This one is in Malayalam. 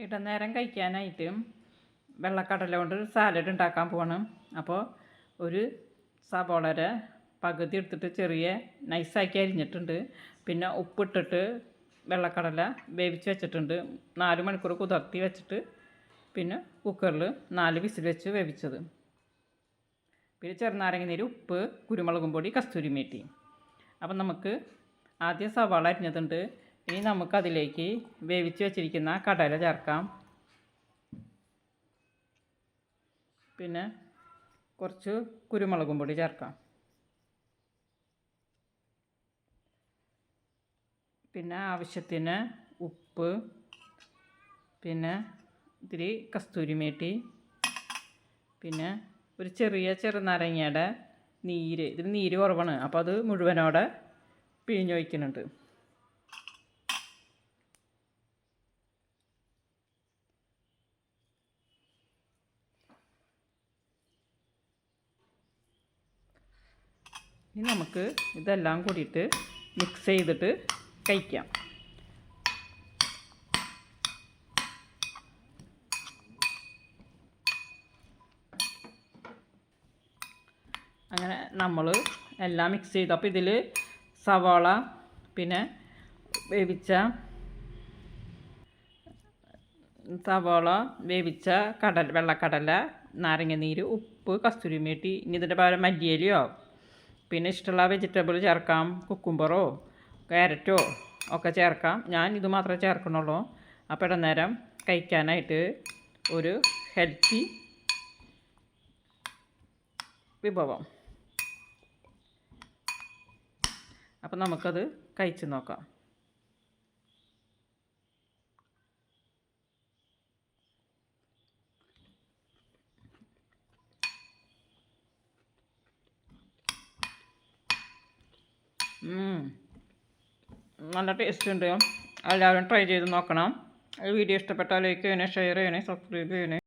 ഇടനേരം കഴിക്കാനായിട്ട് വെള്ളക്കടല കൊണ്ട് ഒരു സാലഡ് ഉണ്ടാക്കാൻ പോകണം അപ്പോൾ ഒരു സവോളരെ പകുതി എടുത്തിട്ട് ചെറിയ നൈസാക്കി അരിഞ്ഞിട്ടുണ്ട്. പിന്നെ ഉപ്പിട്ടിട്ട് വെള്ളക്കടല വേവിച്ച് വെച്ചിട്ടുണ്ട്. നാല് മണിക്കൂർ കുതിർത്തി വെച്ചിട്ട് പിന്നെ കുക്കറിൽ നാല് വിസിൽ വെച്ച് വേവിച്ചത്. പിന്നെ ചെറുനാരങ്ങ നീര് ഉപ്പ് കുരുമുളകും പൊടി കസ്തൂരി മേട്ടി അപ്പം നമുക്ക് ആദ്യം സവാള അരിഞ്ഞതുണ്ട്. ഇനി നമുക്കതിലേക്ക് വേവിച്ച് വെച്ചിരിക്കുന്ന കടല ചേർക്കാം. പിന്നെ കുറച്ച് കുരുമുളകും പൊടി ചേർക്കാം. പിന്നെ ആവശ്യത്തിന് ഉപ്പ് പിന്നെ ഇത്തിരി കസ്തൂരി മേട്ടി പിന്നെ ഒരു ചെറിയ ചെറുനാരങ്ങയുടെ നീര്. ഇതിൽ നീര് കുറവാണ്. അപ്പോൾ അത് മുഴുവനോടെ പിഴിഞ്ഞൊഴിക്കുന്നുണ്ട് ഇനി നമുക്ക് ഇതെല്ലാം കൂടിയിട്ട് മിക്സ് ചെയ്തിട്ട് കഴിക്കാം. അങ്ങനെ നമ്മൾ എല്ലാം മിക്സ് ചെയ്തു. അപ്പോൾ ഇതിൽ സവാള പിന്നെ വേവിച്ച സവാള വേവിച്ച കടൽ വെള്ളക്കടല നാരങ്ങ നീര് ഉപ്പ് കസ്തൂരി മേട്ടി ഇനി ഇതിന്റെ പകരം മല്ലിയിലയോ പിന്നെ ഇഷ്ടമുള്ള വെജിറ്റബിൾ ചേർക്കാം കുക്കുംബറോ ക്യാരറ്റോ ഒക്കെ ചേർക്കാം. ഞാൻ ഇത് മാത്രമേ ചേർക്കണുള്ളൂ അപ്പോൾ ഇടനേരം കഴിക്കാനായിട്ട് ഒരു ഹെൽത്തി വിഭവം. അപ്പം നമുക്കത് കഴിച്ചു നോക്കാം. നല്ല ടേസ്റ്റ് ഉണ്ട്. എല്ലാവരും ട്രൈ ചെയ്ത് നോക്കണം. വീഡിയോ ഇഷ്ടപ്പെട്ടാൽ ലൈക്ക് ചെയ്യണേ ഷെയർ ചെയ്യണേ സബ്സ്ക്രൈബ് ചെയ്യണേ.